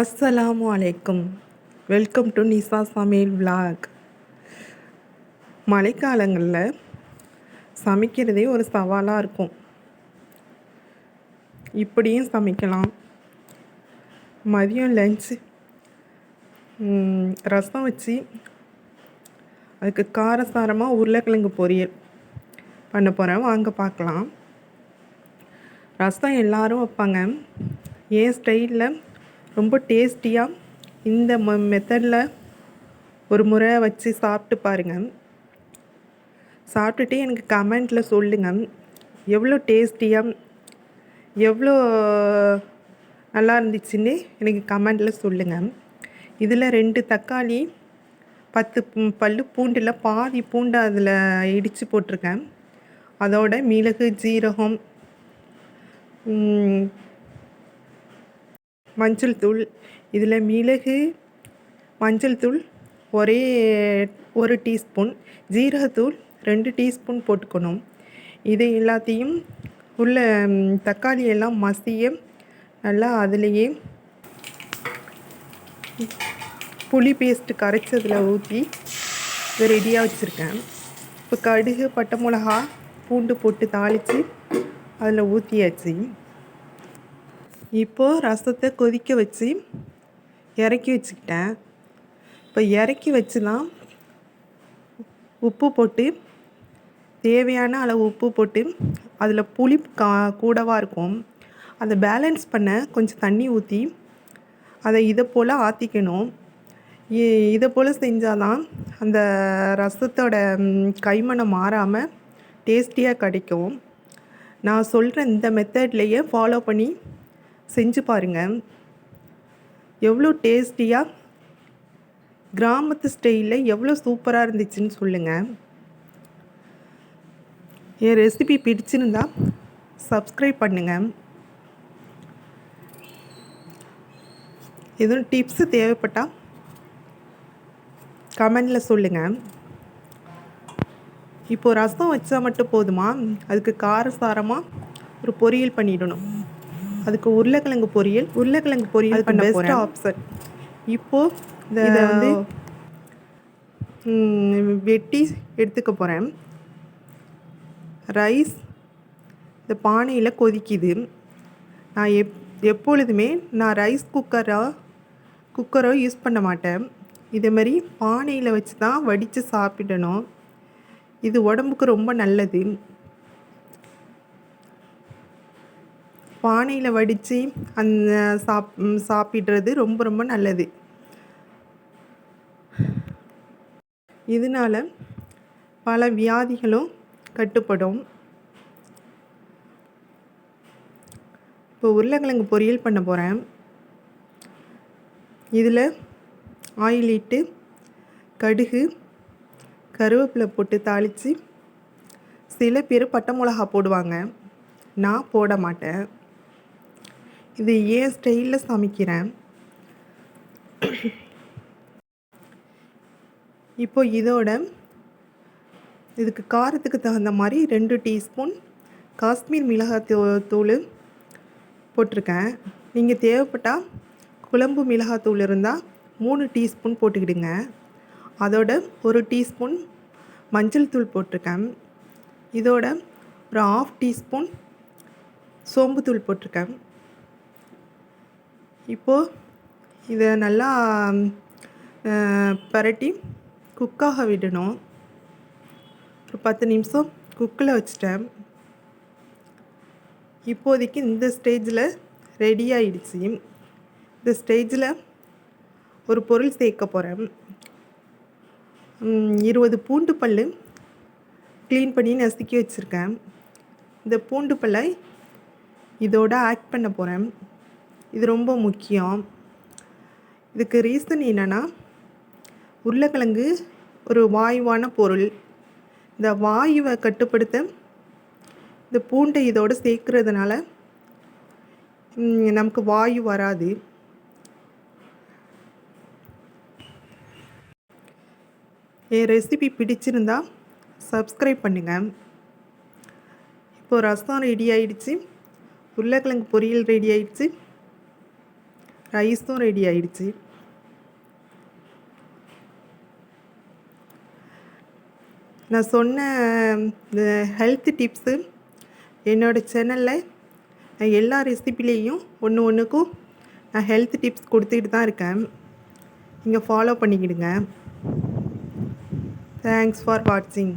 அஸ்ஸலாம் வலைக்கும் welcome to நிசா சமையல் விலாக் மழைக்காலங்களில் சமைக்கிறதே ஒரு சவாலாக இருக்கும். இப்படியும் சமைக்கலாம். மதியம் லஞ்ச் ரசம் வச்சு அதுக்கு காரசாரமாக உருளைக்கிழங்கு பொரியல் பண்ண போகிறேன் வாங்க பார்க்கலாம். ரசம் எல்லாரும் வைப்பாங்க. என் ஸ்டைலில் ரொம்ப டேஸ்டியாக இந்த மெத்தடில் ஒரு முறை வச்சு சாப்பிட்டு பாருங்கள் சாப்பிட்டுட்டு எனக்கு கமெண்ட்டில் சொல்லுங்கள் எவ்வளோ டேஸ்டியாக எவ்வளோ நல்லா இருந்துச்சுன்னு எனக்கு கமெண்ட்டில் சொல்லுங்கள் இதில் ரெண்டு தக்காளி பத்து பல் பல்லு பூண்டில் பாதி பூண்டை அதில் இடித்து போட்டிருக்கேன். அதோட மிளகு ஜீரகம் மஞ்சள் தூள் இதில் மிளகு மஞ்சள் தூள் ஒரே ஒரு டீஸ்பூன் ஜீரகத்தூள் ரெண்டு டீஸ்பூன் போட்டுக்கணும். இதை எல்லாத்தையும் உள்ள தக்காளியெல்லாம் தக்காளி எல்லாம் மசிய நல்லா அதுலேயே புளி பேஸ்ட்டு கரைச்சதில் ஊற்றி இதை ரெடியாக வச்சுருக்கேன். இப்போ கடுகு பட்டை மிளகா பூண்டு போட்டு தாளித்து அதில் ஊற்றியாச்சு இப்போது ரசத்தை கொதிக்க வச்சு இறக்கி வச்சுக்கிட்டேன். இப்போ இறக்கி வச்சு தான் உப்பு போட்டு தேவையான அளவு உப்பு போட்டு அதில் புளி கா கூடவாக இருக்கும். அதை பேலன்ஸ் பண்ண கொஞ்சம் தண்ணி ஊற்றி அதை இதை போல் ஆற்றிக்கணும் இ- இதை போல் செஞ்சால் தான் அந்த ரசத்தோட கைமணம் மாறாமல் டேஸ்டியாக கிடைக்கும். நான் சொல்கிற இந்த மெத்தட்லேயே ஃபாலோ பண்ணி செஞ்சு பாருங்கள் எவ்வளோ டேஸ்டியாக கிராமத்து ஸ்டைலில் எவ்வளோ சூப்பராக இருந்துச்சுன்னு சொல்லுங்கள் என் ரெசிபி பிடிச்சிருந்தா சப்ஸ்கிரைப் பண்ணுங்கள் எதுவும் டிப்ஸு தேவைப்பட்டால் கமெண்டில் சொல்லுங்கள் இப்போ ரசம் வச்சா மட்டும் போதுமா? அதுக்கு காரசாரமாக ஒரு பொரியல் பண்ணிடணும். அதுக்கு உருளைக்கிழங்கு பொரியல் உருளைக்கிழங்கு பொரியல் பண்ண பெஸ்ட் ஆப்ஷன் இப்போ இந்த இதை வந்து வெட்டி எடுத்துக்க போகிறேன் ரைஸ் இந்த பானையில் கொதிக்குது. நான் எப் எப்பொழுதுமே நான் ரைஸ் குக்கரோ குக்கரோ யூஸ் பண்ண மாட்டேன். இதே மாதிரி பானையில் வச்சு தான் வடித்து சாப்பிடணும். இது உடம்புக்கு ரொம்ப நல்லது. பானையில் வடித்து அந்த சாப் சாப்பிட்றது ரொம்ப ரொம்ப நல்லது. இதனால் பல வியாதிகளும் கட்டுப்படும். இப்போ உருளைக்கிழங்கு பொரியல் பண்ண போகிறேன் இதில் ஆயில் இட்டு கடுகு கருவேப்பிலை போட்டு தாளித்து சில பேர் பட்டை மிளகா போடுவாங்க. நான் போட மாட்டேன். இது ஏன் ஸ்டைலில் சமைக்கிறேன். இப்போ இதோட இதுக்கு காரத்துக்கு தகுந்த மாதிரி ரெண்டு டீஸ்பூன் காஷ்மீர் மிளகாய் தூ- தூள் போட்டிருக்கேன். நீங்கள் தேவைப்பட்டால் குழம்பு மிளகாத்தூள் இருந்தால் மூணு டீஸ்பூன் போட்டுக்கிடுங்க. அதோட ஒரு டீஸ்பூன் மஞ்சள் தூள் போட்டிருக்கேன். இதோட ஒரு ஆஃப் டீஸ்பூன் சோம்புத்தூள் போட்டிருக்கேன். இப்போது இதை நல்லா அஹ், பரட்டி குக்காக விடணும். ஒரு பத்து நிமிஷம் குக்கில் வச்சிட்டேன். இப்போதைக்கு இந்த ஸ்டேஜில் ரெடி ஆயிடுச்சு. இந்த ஸ்டேஜில் ஒரு பொருள் சேர்க்க போகிறேன் இருபது பூண்டு பல் க்ளீன் பண்ணி நசுக்கி வச்சுருக்கேன். இந்த பூண்டு பல்லை இதோட ஆட் பண்ண போகிறேன் இது ரொம்ப முக்கியம். இதுக்கு ரீசன் என்னென்னா உருளைக்கிழங்கு ஒரு வாயுவான பொருள். இந்த வாயுவை கட்டுப்படுத்த இந்த பூண்டை இதோடு சேர்க்கறதுனால நமக்கு வாயு வராது. என் ரெசிபி பிடிச்சிருந்தா சப்ஸ்கிரைப் பண்ணுங்கள் இப்போது ரசம் ரெடி ஆயிடுச்சு. உருளைக்கிழங்கு பொரியல் ரெடி ஆயிடுச்சு. ரைஸும் ரெடி ஆயிடுச்சு. நான் சொன்ன இந்த ஹெல்த் டிப்ஸு என்னோடய சேனலில் நான் எல்லா ரெசிபிலேயும் ஒன்று ஒன்றுக்கும் நான் ஹெல்த் டிப்ஸ் கொடுத்துக்கிட்டு தான் இருக்கேன். நீங்கள் ஃபாலோ பண்ணிக்கிடுங்க. தேங்க்ஸ் ஃபார் வாட்சிங்